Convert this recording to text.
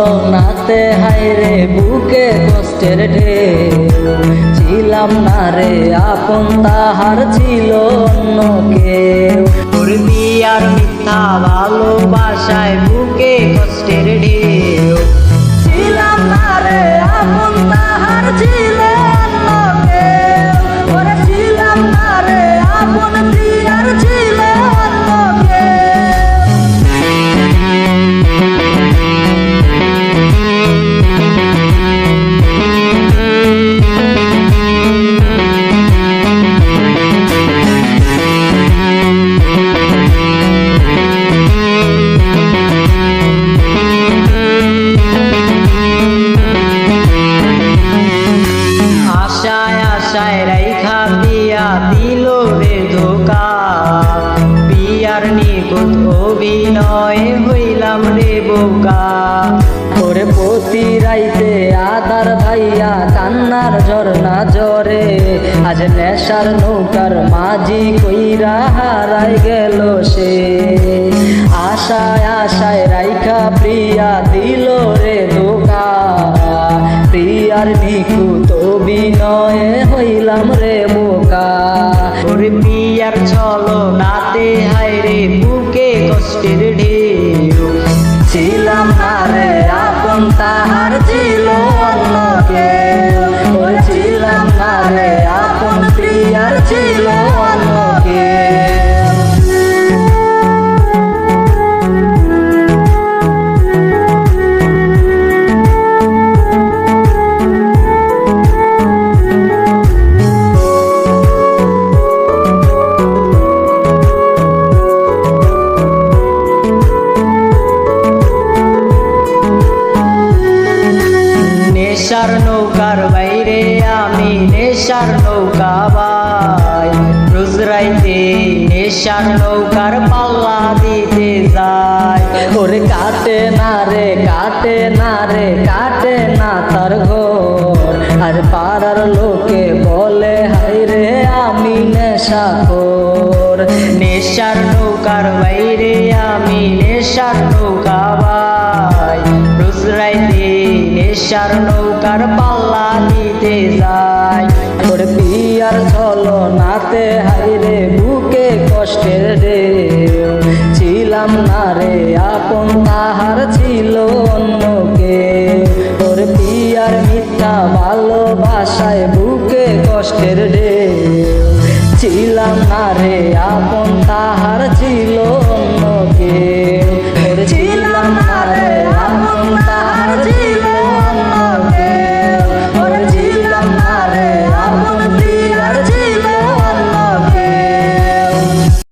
নাতে হাইরে বুকে কষ্টের ঢে ছিলাম না রে, আপন তাহার ছিল অন্য কেউ। আর মিথ্যা ভালোবাসায় বুকে কষ্টের ঢেউ। অভিনয় হইলাম রে বোকা। ওরে প্রতি রাইতে আদার ভাইয়া কান্নার ঝর্ণা জরে আজ নেশার নৌকার মাঝি কইরা হারাই গেল সে। আশায় আশায় রাইখা প্রিয়া দিল রে ধোকা প্রিয়ার নিখুঁত অভিনয়ে হইলাম রে বোকা। তোর বিয়ার ছলো নাতে হায়রে বুকে কষ্টের ঢেউ ছিলাম না রে আপন, তাহার ছিল অন্য কেউ। ছিলাম না রে আপন, প্রিয়ার ছিল নেশার নৌকার বাইরে আমি নেশার নৌকা বাই। রোজ রাইতে নেশার নৌকার পাল্লা দিতে যাই। ওরে কাটে না রে, কাটে না রে, কাটে না তার ঘর। আর পাড়ার লোকে বলে হাই রে, আমি নেশা কর নেশার নৌকার বাইরে আমি নেশার নৌকা বাই। রোজ রাইতে নেশার নৌকার পাল্লা দিতে যাই তোর পিয়ার চলো নাতে হাইরে বুকে কষ্টের ঢেউ ছিলাম না রে, আপন তাহার ছিল অন্য কেউ তোর বিয়ার মিথ্যা ভালোবাসায় বুকে কষ্টের ঢেউ। ছিলাম না রে, আপন